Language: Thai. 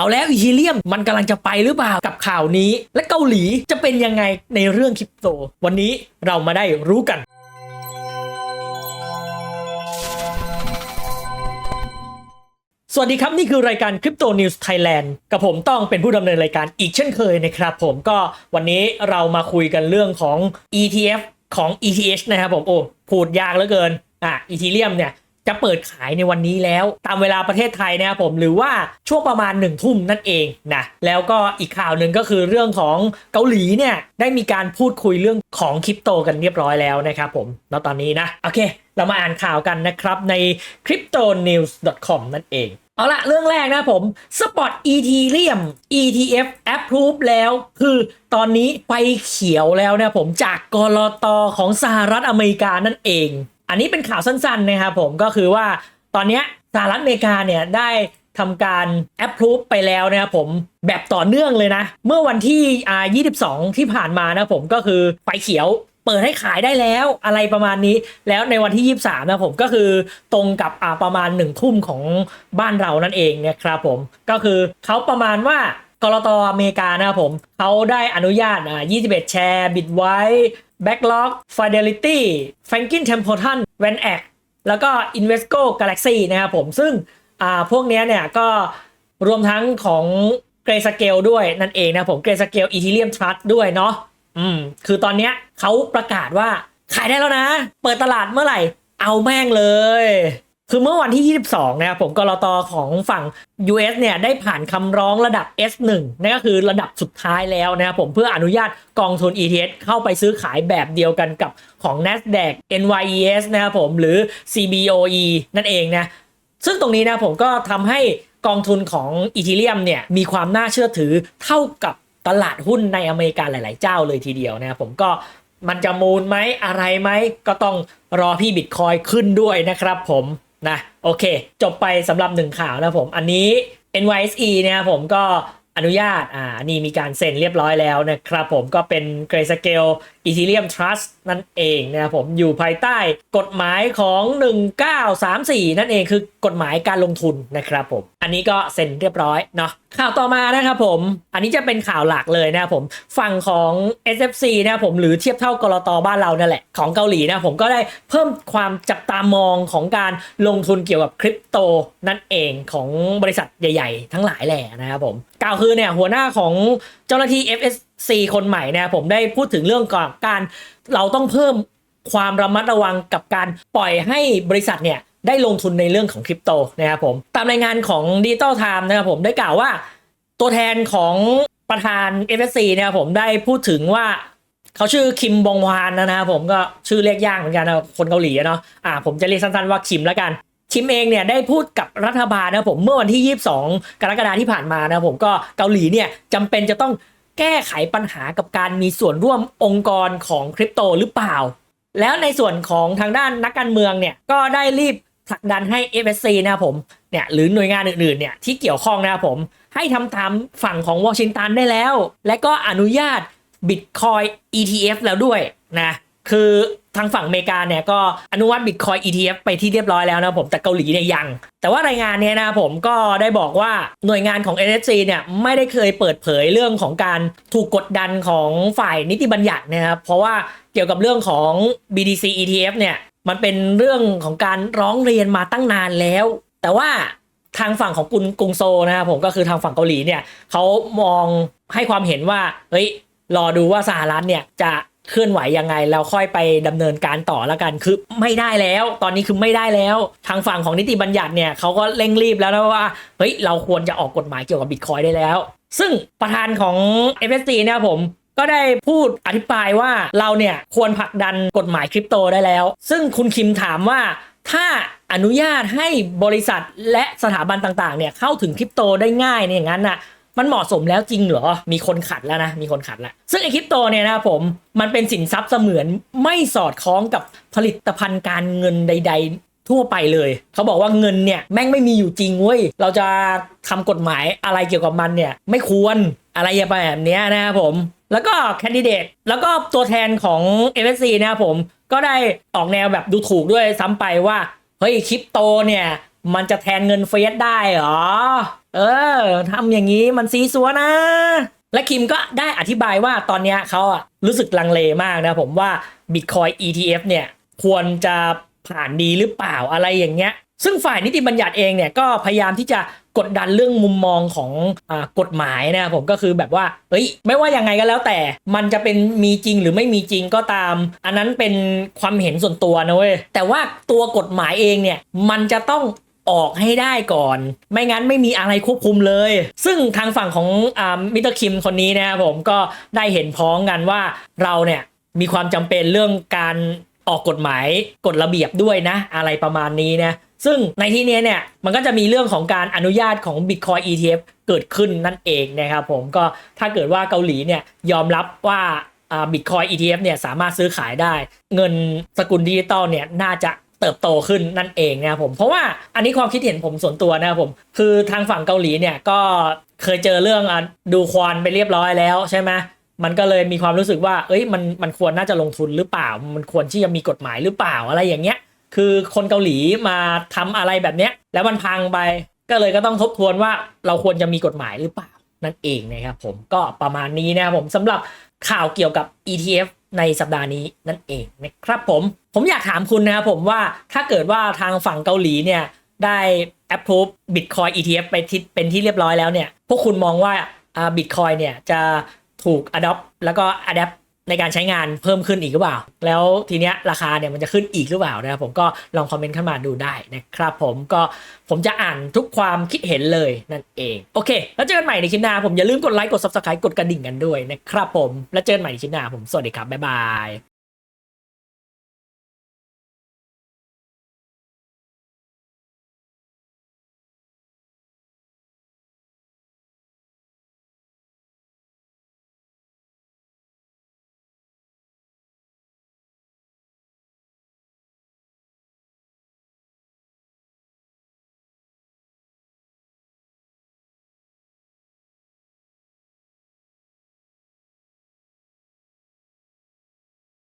เอาแล้วอีเทเรียมมันกำลังจะไปหรือเปล่ากับข่าวนี้ และเกาหลีจะเป็นยังไงในเรื่องคริปโต วันนี้เรามาได้รู้กันสวัสดีครับ นี่คือรายการ Crypto News Thailand กับผมต้องเป็นผู้ดำเนินรายการอีกเช่นเคยนะครับผมก็วันนี้เรามาคุยกันเรื่องของ ETF ของ ETH นะครับผม โอ้ พูดยากเหลือเกินอะ Ethereum เนี่ย จะเปิดขายในวันนี้แล้วตามเวลาประเทศไทยนะครับผมหรือว่าช่วงประมาณ1นึ่ทุ่มนั่นเองนะแล้วก็อีกข่าวหนึ่งก็คือเรื่องของเกาหลีเนี่ยได้มีการพูดคุยเรื่องของคริปโตกันเรียบร้อยแล้วนะครับผมแล้วตอนนี้นะโอเค เรามาอ่านข่าวกันนะครับใน cryptonews.com นั่นเองเอาละเรื่องแรกนะผม Spot Ethereum ETF approve แล้ว คือตอนนี้ไปเขียวแล้วนะผมจากกรอตของสหรัฐอเมริกานั่นเอง อันนี้เป็นข่าวสั้นๆนะครับผมก็คือว่าตอนนี้สหรัฐอเมริกาเนี่ยได้ทำการ approve ไปแล้วนะครับผมแบบต่อเนื่องเลยนะ เมื่อวันที่อ่า22 ที่ผ่านมานะผมก็คือไฟเขียวเปิดให้ขายได้แล้วอะไรประมาณนี้ แล้วในวันที่ 23 นะผมก็คือตรงกับอ่าประมาณ1ทุ่มของบ้านเรานั่นเองนะครับผมก็คือเขาประมาณว่ากรตอเมริกานะครับผมเขาได้อนุญาตอ่า21 แชร์ Bitwise Backlog Fidelity Franklin Templeton Van Eck แล้วก็ Invesco Galaxy นะครับผมซึ่งอ่าพวกนี้เนี่ยก็รวมทั้งของเกร s สเกลด้วยนั่นเองนะผมเกร s สเกล Ethereum Trust ด้วยเนาะอืมคือตอนเนี้ยเขาประกาศว่าขายได้แล้วนะ เปิดตลาดเมื่อไหร่ เอาแม่งเลย คือเมื่อวันที่ 22 นะครับผมกรอตอของฝั่ง US เนี่ยได้ผ่านคำร้องระดับ S1 นั่นก็คือระดับสุดท้ายแล้วนะครับผมเพื่ออนุญาตกองทุน ETH เข้าไปซื้อขายแบบเดียวกันกับของ NASDAQ NYES นะครับผมหรือ CBOE นั่นเองนะซึ่งตรงนี้นะผมก็ทำให้กองทุนของอีทีเรียมเนี่ยมีความน่าเชื่อถือเท่ากับตลาดหุ้นในอเมริกาหลาย ๆ เจ้าเลยทีเดียวนะครับผมก็มันจะมูลไหมอะไรไหมก็ต้องรอพี่บิตคอยขึ้นด้วยนะครับผม นะโอเค จบไปสำหรับหนึ่งข่าวนะผม อันนี้ NYSE เนี่ยผมก็อนุญาต อ่า นี่มีการเซ็นเรียบร้อยแล้วนะครับผม ก็เป็น Grayscale Ethereum Trust นั่นเองนะครับผม อยู่ภายใต้กฎหมายของ 1934 นั่นเองคือกฎหมายการลงทุนนะครับผม อันนี้ก็เซ็นเรียบร้อยเนาะ ข่าวต่อมานะครับผม อันนี้จะเป็นข่าวหลักเลยนะครับผม ฝั่งของ SFC นะครับผมหรือเทียบเท่ากรตบ้านเรานั่นแหละของเกาหลีนะผมก็ได้เพิ่มความจับตามองของการลงทุนเกี่ยวกับคริปโตนั่นเองของบริษัทใหญ่ ๆ ทั้งหลายแหล่นะครับผมกล่าวคือเนี่ยหัวหน้าของเจ้าหน้าที่ FSC คนใหม่นะผมได้พูดถึงเรื่องของการเราต้องเพิ่มความระมัดระวังกับการปล่อยให้บริษัทเนี่ย ได้ลงทุนในเรื่องของคริปโตนะครับผมตามรายงานของ Digital Time นะครับผมได้กล่าวว่าตัวแทนของประธาน FSC เนี่ยผมได้พูดถึงว่าเขาชื่อคิมบงวานนะครับผมก็ชื่อเรียกยากเหมือนกันนะคนเกาหลีเนาะอ่าผมจะเรียกสั้นๆว่าคิมแล้วกันคิมเองเนี่ยได้พูดกับรัฐบาลนะผมเมื่อวันที่ 22 กรกฎาคมที่ผ่านมานะผมก็เกาหลีเนี่ยจำเป็นจะต้องแก้ไขปัญหากับการมีส่วนร่วมองค์กรของคริปโตหรือเปล่า แล้วในส่วนของทางด้านนักการเมืองเนี่ยก็ได้รีบ ผลักดันให้ FSC นะครับผมเนี่ยหรือหน่วยงานอื่นๆเนี่ยที่เกี่ยวข้องนะครับผมให้ทำตามฝั่งของวอชิงตันได้แล้ว และก็อนุญาต Bitcoin ETF แล้วด้วยนะคือทางฝั่งอเมริกาเนี่ยก็อนุมัติ Bitcoin ETF ไปที่เรียบร้อยแล้วนะผมแต่เกาหลีเนี่ยยัง แต่ว่ารายงานเนี้ยนะผมก็ได้บอกว่าหน่วยงานของ NSC เนี่ยไม่ได้เคยเปิดเผยเรื่องของการถูกกดดันของฝ่ายนิติบัญญัตินะครับเพราะว่าเกี่ยวกับเรื่องของ BTC ETF เนี่ย มันเป็นเรื่องของการร้องเรียนมาตั้งนานแล้ว แต่ว่าทางฝั่งของกุนกุงโซนะครับผมก็คือทางฝั่งเกาหลีเนี่ยเขามองให้ความเห็นว่าเฮ้ยรอดูว่าสหรัฐเนี่ยจะเคลื่อนไหวยังไงแล้วค่อยไปดำเนินการต่อแล้วกันคือไม่ได้แล้ว ตอนนี้คือไม่ได้แล้ว ทางฝั่งของนิติบัญญัติเนี่ยเขาก็เร่งรีบแล้วนะว่าเฮ้ยเราควรจะออกกฎหมายเกี่ยวกับบิตคอยได้แล้ว ซึ่งประธานของ FSC เนะครับผม ก็ได้พูดอธิบายว่าเราเนี่ยควรผลักดันกฎหมายคริปโตได้แล้ว ซึ่งคุณคิมถามว่าถ้าอนุญาตให้บริษัทและสถาบันต่างๆ เนี่ยเข้าถึงคริปโตได้ง่ายเนี่ยอย่างนั้นน่ะมันเหมาะสมแล้วจริงเหรอ มีคนขัดแล้วนะ มีคนขัดแล้ว ซึ่งไอคริปโตเนี่ยนะผม มันเป็นสินทรัพย์เสมือนไม่สอดคล้องกับผลิตภัณฑ์การเงินใด ๆ ทั่วไปเลย เขาบอกว่าเงินเนี่ยแม่งไม่มีอยู่จริงเว้ย เราจะทำกฎหมายอะไรเกี่ยวกับมันเนี่ยไม่ควรอะไรอย่างแบบเนี้ยนะครับผม แล้วก็แคนดิเดตแล้วก็ตัวแทนของ f s c นะครับผมก็ได้ออกแนวแบบดูถูกด้วยซ้ำไปว่า เฮ้ยคริปโตเนี่ย มันจะแทนเงินเฟสได้เหรอ เออทำอย่างนี้มันซีซัวนะ และคิมก็ได้อธิบายว่าตอนเนี้ยเขาอะรู้สึกลังเลมากนะผมว่า Bitcoin ETF เนี่ย ควรจะผ่านดีหรือเปล่าอะไรอย่างเงี้ย ซึ่งฝ่ายนิติบัญญัติเองเนี่ยก็พยายามที่จะ กดดันเรื่องมุมมองของอกฎหมายนะครับผมก็คือแบบว่าเอ้ยไม่ว่ายังไงก็แล้วแต่มันจะเป็นมีจริงหรือไม่มีจริงก็ตาม อันนั้นเป็นความเห็นส่วนตัวนะเว้ยแต่ว่าตัวกฎหมายเองเนี่ยมันจะต้องออกให้ได้ก่อน ไม่งั้นไม่มีอะไรควบคุมเลย ซึ่งทางฝั่งของอมิสเตอร์คิมคนนี้นะครับผมก็ได้เห็นพ้องกันว่าเราเนี่ยมีความจำเป็นเรื่องการ ออกกฎหมายกฎระเบียบด้วยนะ อะไรประมาณนี้นะซึ่งในที่นี้เนี่ยมันก็จะมีเรื่องของการอนุญาตของ Bitcoin ETF เกิดขึ้นนั่นเองนะครับผมก็ถ้าเกิดว่าเกาหลีเนี่ยยอมรับว่าอ่า Bitcoin ETF เนี่ยสามารถซื้อขายได้ เงินสกุลดิจิตอลเนี่ยน่าจะเติบโตขึ้นนั่นเองนะครับผมเพราะว่าอันนี้ความคิดเห็นผมส่วนตัวนะครับผมคือทางฝั่งเกาหลีเนี่ยก็เคยเจอเรื่องอดูควอนไปเรียบร้อยแล้วใช่ไหม มันก็เลยมีความรู้สึกว่า เอ้ยมันมันควรน่าจะลงทุนหรือเปล่า มันควรที่จะมีกฎหมายหรือเปล่าอะไรอย่างเงี้ย คือคนเกาหลีมาทำอะไรแบบเนี้ย แล้วมันพังไปก็เลยก็ต้องทบทวนว่าเราควรจะมีกฎหมายหรือเปล่านั่นเองนะครับผมก็ประมาณนี้นะครับผมสำหรับข่าวเกี่ยวกับ ETF ในสัปดาห์นี้นั่นเองนะครับผม ผมอยากถามคุณนะครับผมว่าถ้าเกิดว่าทางฝั่งเกาหลีเนี่ยได้ approve Bitcoin ETF ไปที่เป็นที่เรียบร้อยแล้วเนี่ย พวกคุณมองว่าอ่า Bitcoin เนี่ยจะ ถูก adopt แล้วก็ adapt ในการใช้งานเพิ่มขึ้นอีกหรือเปล่า แล้วทีเนี้ยราคาเนี่ยมันจะขึ้นอีกหรือเปล่านะครับผมก็ลองคอมเมนต์เข้ามาดูได้นะครับผมก็ผมจะอ่านทุกความคิดเห็นเลยนั่นเอง โอเค แล้วเจอกันใหม่ในคลิปหน้าผมอย่าลืมกดไลค์กด subscribe กดกระดิ่งกันด้วยนะครับผมแล้วเจอกันใหม่ในคลิปหน้าผมสวัสดีครับบ๊ายบาย